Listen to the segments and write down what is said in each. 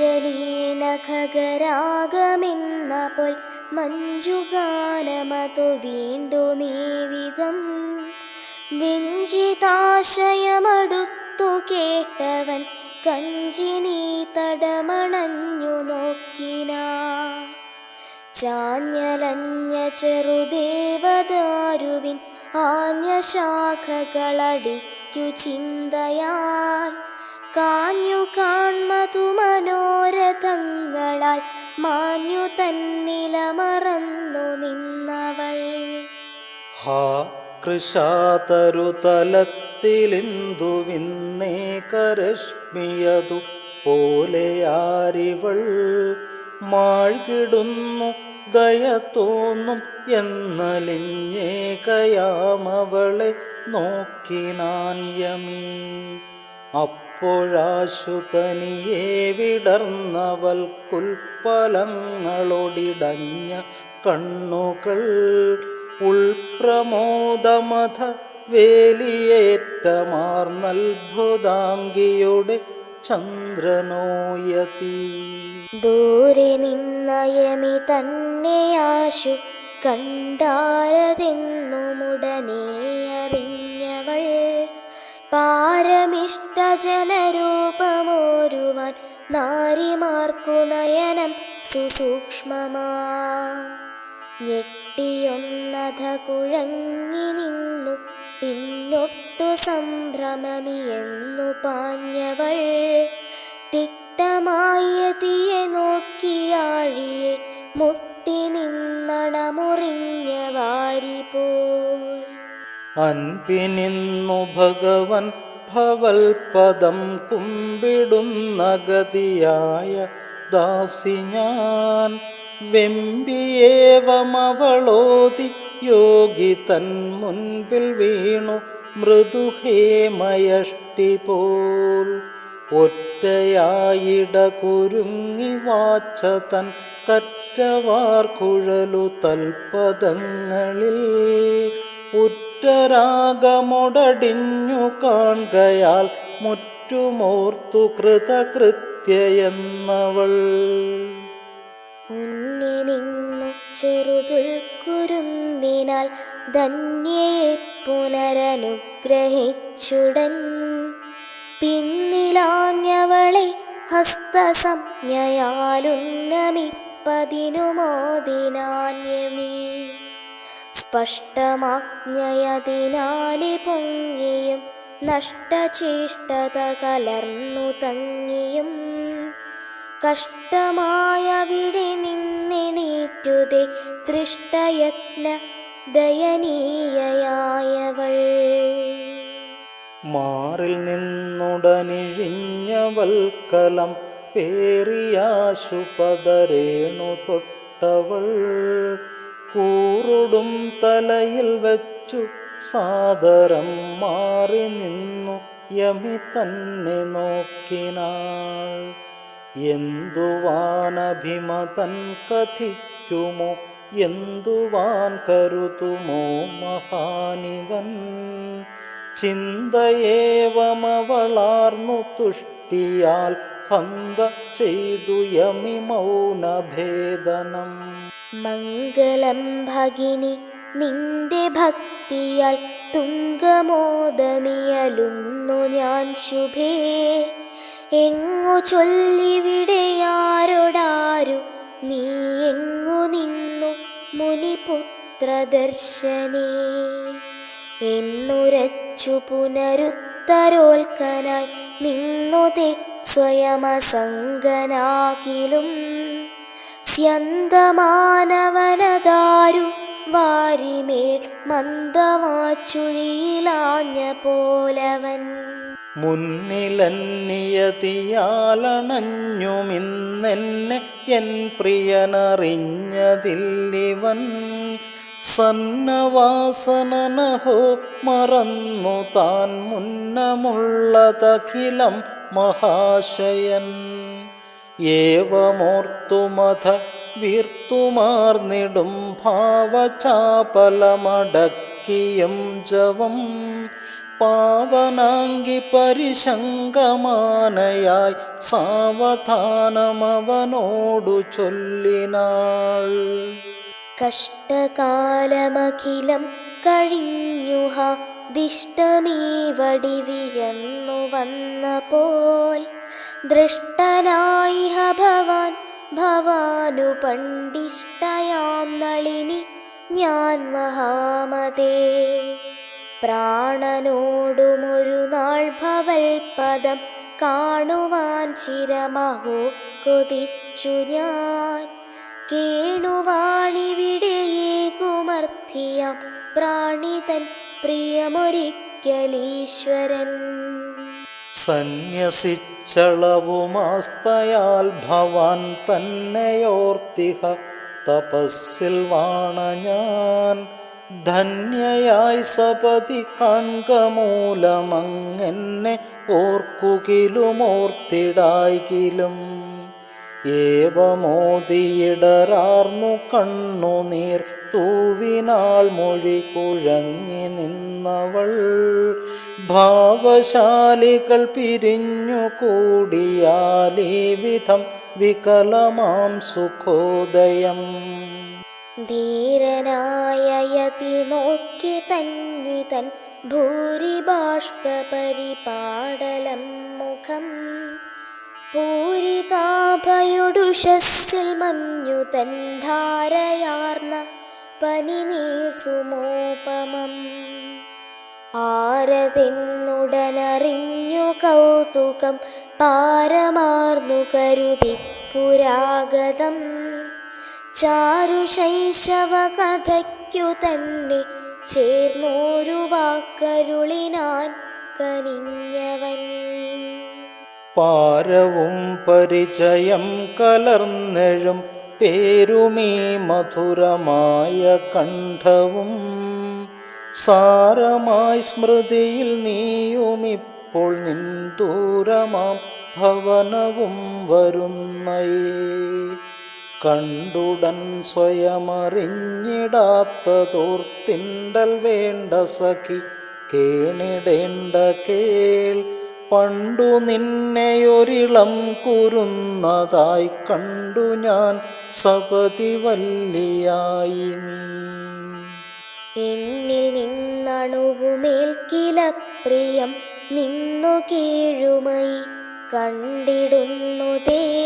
അഞ്ജലീനഖകരാഗമെന്ന പോൽ മഞ്ജുഗാനമതു വീണ്ടുമീ വിധം വെഞ്ചിതാശയമടുത്തു കേട്ടവൻ കഞ്ചിനി തടമണഞ്ഞു നോക്കിന. ചാഞ്ഞലഞ്ഞ ചെറുദേവദാരുവിൻ ആഞ്ഞ ശാഖകളടിക്കു ചിന്തയാൽ കാഞ്ഞു കാൺമതു മനോരഥങ്ങളാൽ മാഞ്ഞു തന്നില മറന്നു നിന്നവൾ. ഹാ കൃഷാതരുതലത്തിലിന്ദുവിന്നേ കരശ്മിയതു പോലെയാരിവൾ മാഴ്കിടുന്നു ദയ തോന്നും എന്നലിഞ്ഞേ കയാമവളെ നോക്കിനാൻ യമീ അപ്പോഴാശുതനിയെ വിടർന്നവൽ കുൽപ്പലങ്ങളൊടിടഞ്ഞ കണ്ണുകൾ ഉൾപ്രമോദമഥ വേലിയേറ്റമാർന്നത്ഭുതാംഗിയുടെ ചന്ദ്രനോയതി. ദൂരെ നിന്നയമി തന്നെയാശു അറിഞ്ഞവൾ പാരമിഷ്ടജനരൂപമോരുവാൻ നാരിമാർക്കു നയനം സുസൂക്ഷ്മമാ. ഞെട്ടിയൊന്നത കുഴങ്ങി നിന്നു പിന്നൊട്ടു സംഭ്രമമിയെന്നു പാഞ്ഞവൾ. തിട്ടമായതിയെ നോക്കിയാഴിയെ മുട്ടി നിന്നണമുറിഞ്ഞ വാരിപോൽ അൻപിനിന്നു ഭഗവൻ ഭവൽപദം കുമ്പിടുന്ന ഗതിയായ ദാസി ഞാൻ. വെമ്പിയേവമവളോതി യോഗി തൻ മുൻപിൽ വീണു മൃദുഹേമയഷ്ടി പോൽ. ഒറ്റയായിട കുരുങ്ങി വാച്ച തൻ കറ്റവാർ കുഴലു തൽപദങ്ങളിൽ. ഉറ്റരാഗമൊടടിഞ്ഞു കാൺകയാൽ മുറ്റുമോർത്തു കൃതകൃത്യയെന്നവൾ. മുന്നി നിന്നു ചെറുതുൽക്കുരുന്തിനാൽ ധന്യയെ പുനരനുഗ്രഹിച്ചുടൻ. പിന്നിലാഞ്ഞവളെ ഹസ്തസംജ്ഞയാലുന്നമിപ്പതിനുമോദിനാന്യമീ സ്പഷ്ടമാജ്ഞയതിനാലി പൊങ്ങിയും നഷ്ടചേഷ്ടത കലർന്നു തങ്ങിയും കഷ്ടമായവിടെ നിന്നെണീറ്റുതേ ദൃഷ്ടയത്ന ദയനീയയായവൾ മാറിൽ നിന്നുടനിഴിഞ്ഞവൽക്കലം പേറിയാശുപതരേണു തൊട്ടവൾ. കൂറുടും തലയിൽ വച്ചു സാദരം മാറി നിന്നു യമി തന്നെ നോക്കിനാൾ. എന്തുവാനഭിമതൻ കഥിക്കുമോ? എന്തുവാൻ കരുതുമോ മഹാനിവൻ? ചിന്തയേവമവളാർന്നു തുഷ്ടിയാൽ ഹന്ത ചെയ്തു യമി മൗനഭേദനം. മംഗളം ഭഗിനി നിന്റെ ഭക്തിയാൽ തുങ്കമോദമിയലുന്നു ഞാൻ ശുഭേ. എങ്ങു ചൊല്ലിവിടെയാരോടാരു നീ എങ്ങു നിന്നു മുനിപുത്രദർശനേ. എന്നുരച്ചു പുനരുത്തരോൽക്കനായി നിന്നുതേ സ്വയമസംഗനാകിലും. സ്യന്തമാനവനതാരു വാരിമേൽ മന്ദമാച്ചുഴിയിലാഞ്ഞ പോലവൻ മുന്നിലന്നിയതിയാലണഞ്ഞുമിന്നെന്നെ എൻ പ്രിയനറിഞ്ഞതില്ലിവൻ. സന്നവാസനനഹോ മറന്നു താൻ മുന്നമുള്ളതഖിലം മഹാശയൻ. ഏവമോർത്തുമഥ വീർത്തുമാർന്നിടും ഭാവചാപലമടക്കിയം ജവം. പാവനാങ്കി പരിശങ്കമാനയായി സാവധാനമവനോടു ചൊല്ലിനാൾ. കഷ്ടകാലമഖിലം കഴിഞ്ഞുഹ ദിഷ്ടമീ വടിവിയന്നു വന്ന പോൽ ദൃഷ്ടനായിഹ ഭവാൻ ഭവാനു പണ്ഡിഷ്ടയാം നളിനി ഞാൻ മഹാമതേ. പ്രാണനോടുമൊരു നാൾ ഭവൽപദം കാണുവാൻ ചിരമഹോ കൊതിച്ചു ഞാൻ. കേണുവാണിവിടെയേ കുമർത്തിയാം പ്രാണിതൻ പ്രിയമൊരിക്കലീശ്വരൻ. സന്യസിച്ചളവുമാസ്തയാൽ ഭവാൻ തന്നെയോർത്തിഹ തപസ്സിൽ വാണ ഞാൻ. ധന്യയായി സപതി കാൺക മൂലമങ്ങെന്നെ ഏവമോതിയിടറാർന്നു കണ്ണുനീർ തൂവിനാൾ മൊഴി കുഴങ്ങി നിന്നവൾ. ഭാവശാലികൾ പിരിഞ്ഞു കൂടിയാലേ വിധം വികലമാം സുഖോദയം. ധീരനായ യതി നോക്കി തന്വിതൻ ഭൂരിബാഷ്പരിപാടലം മുഖം പൂരിതാഭയൊടുഷസ്സിൽ മഞ്ഞുതൻ ധാരയാർന്ന പനിനീർ സുമോപമം. ആരതെന്നുടനറിഞ്ഞു കൗതുകം പാരമാർന്നു കരുതി പുരാഗതം ചാരുശൈശവ കഥയ്ക്കു തന്നെ ചേർന്നോരു വാക്കരുളിനാൻ കനിഞ്ഞവൻ. പാരവും പരിചയം കലർന്നെഴും പേരുമീ മധുരമായ കണ്ഠവും സാരമായി സ്മൃതിയിൽ നീയുമിപ്പോൾ നിൻ ദൂരമാം ഭവനവും വരുന്നയേ. കണ്ടുടൻ സ്വയമറിഞ്ഞിടാത്തതോർത്തിണ്ടൽ വേണ്ട സഖി കേണിടേണ്ട കേൾ പണ്ടു നിന്നെയൊരിളം കുരുന്നതായി കണ്ടു ഞാൻ സപതി വല്ലിയായി നീ. എന്നിൽ നിന്നണുവുമേൽക്കില പ്രിയം നിന്നു കീഴുമായി കണ്ടിടുന്നുതേ.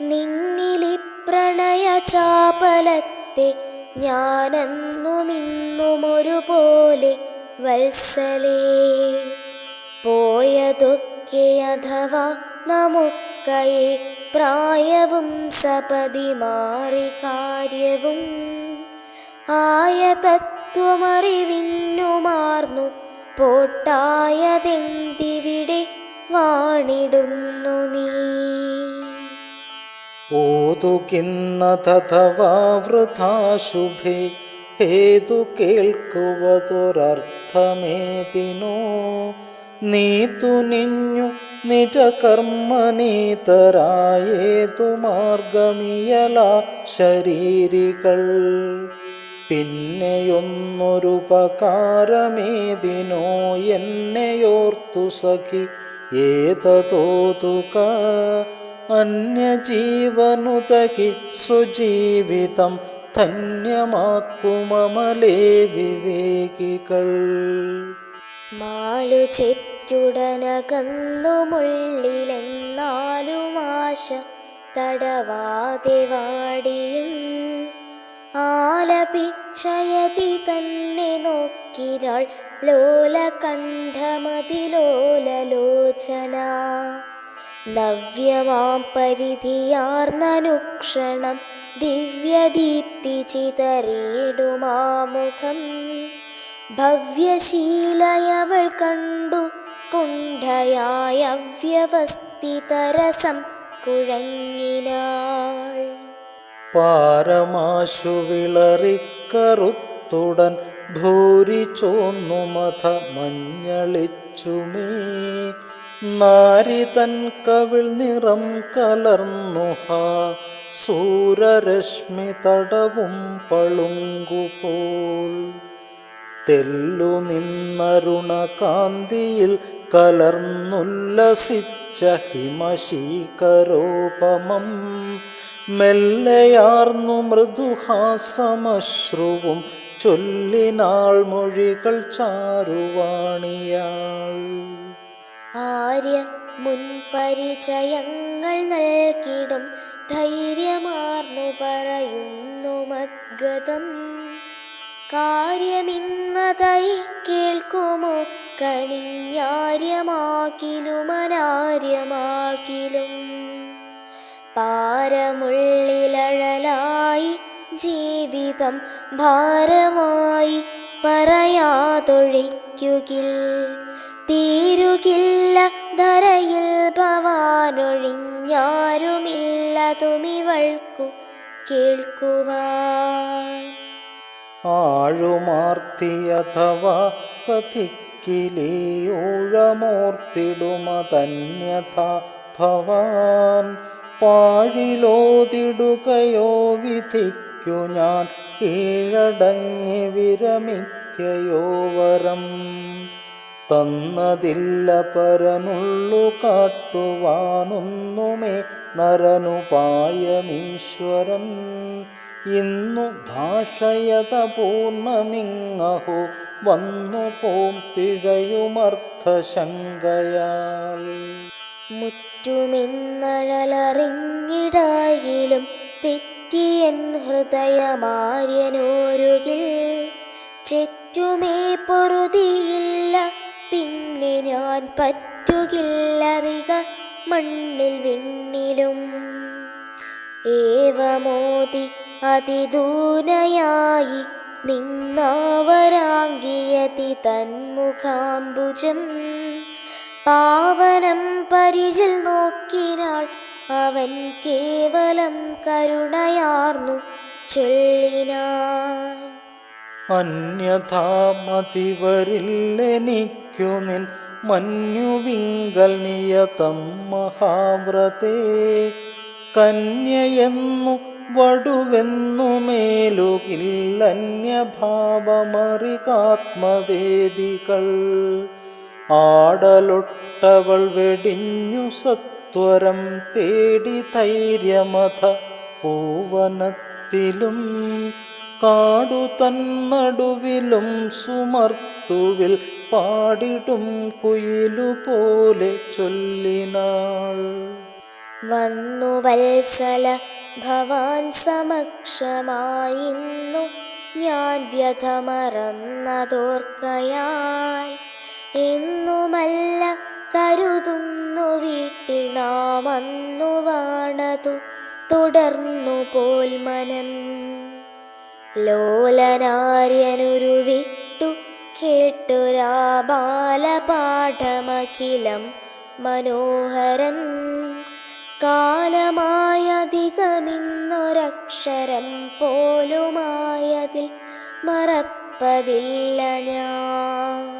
നിന്നിലി പ്രണയ ചാപലത്തെ ഞാനെന്നുമിന്നുമൊരുപോലെ വത്സലേ. പോയതൊക്കെ അഥവാ നമുക്കൈ പ്രായവും സപതി മാറി കാര്യവും ആയ തത്വമറിവിന്നുമാർന്നു പോട്ടായതെന്തിവിടെ വാണിടുന്നു നീ? ഓതുകിന്നതഥവാ വൃഥാ ശുഭേ ഹേതു കേൾക്കുവതൊരർത്ഥമേതിനോ? നീ തുനിഞ്ഞു നിജകർമ്മനീതരായേതു മാർഗമിയല ശരീരികൾ. പിന്നെയൊന്നൊരുപകാരമേതിനോ എന്നെയോർത്തു സഖി. ഏതതോതുക? അന്യജീവനുതകി സുജീവിതം ധന്യമാക്കുമമലേ വിവേകികൾ. മാലു ചെറ്റുടനകന്നുമുള്ളിലെന്നാലും ആശ തടവാതെ വാടിയും. ആലപിച്ചയതി തന്നെ നോക്കിനാൾ ലോല കണ്ഠമതിലോലലോചന നവ്യമാം പരിധിയാർന്നനുക്ഷണം ദിവ്യദീപ്തി ചിതറിയിടുമാമുഖം. ഭവ്യശീലയവൾ കണ്ടു. കുണ്ഠയായ അവ്യവസ്ഥിതരസം കുഴങ്ങിനാൾ പാരമാശു വിളറിക്കറുത്തുടൻ ഭൂരി ചോന്നുമഥ മഞ്ഞളിച്ചുമേ. നാരി തൻ കവിൾ നിറം കലർന്നുഹ. സൂരരശ്മി തടവും പളുങ്കുപോൽ. തെല്ലു നിന്നരുണ കാന്തിയിൽ കലർന്നുല്ലസിച്ച ഹിമശീകരോപമം. മെല്ലയാർന്നു മൃദുഹാസമശ്രുവും ചൊല്ലിനാൾ മൊഴികൾ ചാരുവാണിയാൾ. ആര്യ മുൻപരിചയങ്ങൾ നൽകിടും ധൈര്യമാർന്നു പറയുന്നു മദ്ഗതം കാര്യമിന്നതായി കേൾക്കുമോ കലിഞ്ഞാര്യമാകിലും അനാര്യമാകിലും പാരമുള്ളിലഴലായി ജീവിതം ഭാരമായി പറയാതൊഴിക്കുകിൽ തീരുകില്ല ധരയിൽ ഭവാനൊഴിഞ്ഞാരുമില്ല തുമിവൾക്കു കേൾക്കുവാൻ. ആഴുമാർത്തിയഥവാ കഥിക്കിലേയൂഴമോർത്തിടുമതന്യഥാ ഭവാൻ. പാഴിലോതിടുകയോ വിധിക്കു ഞാൻ കീഴടങ്ങി വിരമിക്കയോ വരം. തന്നതില്ല പരനുള്ളു കാട്ടുവാനൊന്നുമേ നരനുപായമീശ്വരൻ. ഇന്നു ഭാഷയത പൂർണമിങ്ങഹോ വന്നു പോം പിഴയുമർത്ഥശങ്കയാൽ. മുറ്റുമിന്നഴലറിഞ്ഞിടായിലും തെറ്റിയൻ ഹൃദയമാര്യനോരുകിൽ ചെറ്റുമേ പൊറുതിയില്ല പിന്നെ ഞാൻ പറ്റുകില്ലറിക മണ്ണിൽ വിണ്ണിലും. ഏവമോതി അതിദൂനയായി നിന്നാവരാങ്കിയതി തന്മുഖാംബുജം. പാവനം പരിചിൽ നോക്കിനാൾ അവൻ കേവലം കരുണയാർന്നു ചൊല്ലിനാൻ അന്യഥാ മഞ്ഞുവിങ്കൽ നിയതം മഹാവ്രതേ. കന്യയെന്നു വടുവെന്നു മേലുകില്ലന്യഭാവമറികാത്മവേദികൾ. ആടലൊട്ടവൾ വെടിഞ്ഞു സത്വരം തേടി ധൈര്യമഥ പൂവനത്തിലും. കാടു തന്നടുവിലും സുമർത്തുവിൽ പാടിടും കുയിലുപോലെ ചൊല്ലിനാൾ. വന്നു വത്സല ഭവാൻ സമക്ഷമായിന്നു. ഞാൻ വ്യഥമറന്നതോർക്കയാൽ. എന്നുമല്ല കരുതുന്നു വീട്ടിൽ നാം അന്നു വാണതു തുടർന്നു പോൽ മനം ലോലനാര്യനൊരു വിട്ടു കേട്ടൊരാ ബാലപാഠമഖിലം മനോഹരൻ. കാലമായധികമിന്നൊരക്ഷരം പോലുമായതിൽ മറപ്പതില്ല ഞാൻ.